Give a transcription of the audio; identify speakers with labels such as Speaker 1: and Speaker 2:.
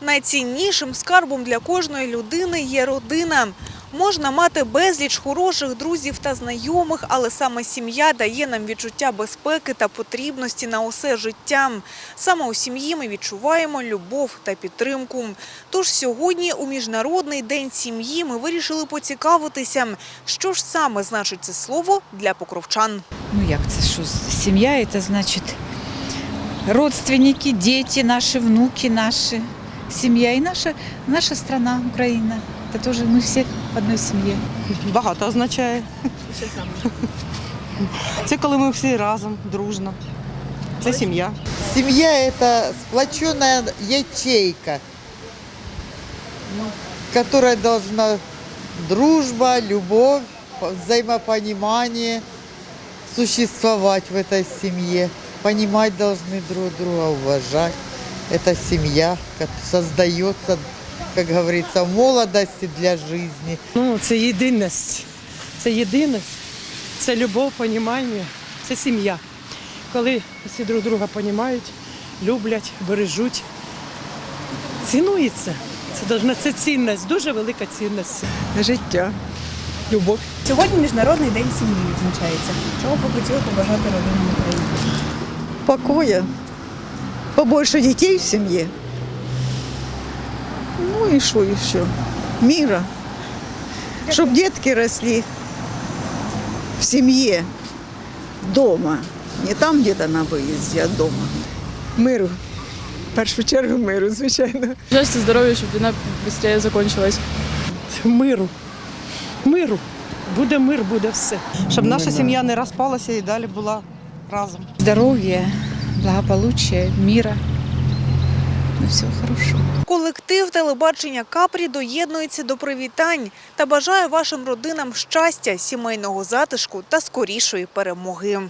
Speaker 1: Найціннішим скарбом для кожної людини є родина. Можна мати безліч хороших друзів та знайомих, але саме сім'я дає нам відчуття безпеки та потрібності на усе життя. Саме у сім'ї ми відчуваємо любов та підтримку. Тож сьогодні, у Міжнародний день сім'ї, ми вирішили поцікавитися, що ж саме значить це слово для покровчан.
Speaker 2: Ну як це що? Сім'я це значить родственники, діти, наші внуки, наші Сім'я і наша, наша страна, Україна. Це теж ми всі в одній сім'ї.
Speaker 3: Багато означає. Це коли ми всі разом, дружно. Це сім'я.
Speaker 4: Семья – это сплоченная ячейка, которая должна дружба, любовь, взаимопонимание существовать в этой семье. Понимать должны друг друга, уважать. Это семья, создается, как говорится, в молодости для жизни.
Speaker 5: Ну, це єдиність. Це єдиність, це любов, понімання, це сім'я. Коли всі друг друга понімають, люблять, бережуть, цінується. Це должна це цінність, дуже велика цінність.
Speaker 6: життя, любов.
Speaker 7: Сьогодні Міжнародний день сім'ї відзначається. Чого б ви хотіли побажати родинам України?
Speaker 6: Покоя, побольше детей в семье. Ну и что еще? Мира. Чтобы детки росли в семье, дома. Не там где-то на выезде, а дома. Миру. В першу чергу миру, звичайно.
Speaker 8: Щастя, здоров'я, щоб війна швидше закінчилась.
Speaker 5: Миру. Миру. Буде мир, буде все.
Speaker 3: Щоб наша сім'я не розпалася і далі була разом.
Speaker 2: Здоров'я, благополуччя, міра. Ну, все хорошо.
Speaker 1: Колектив телебачення Капрі доєднується до привітань та бажає вашим родинам щастя, сімейного затишку та скорішої перемоги.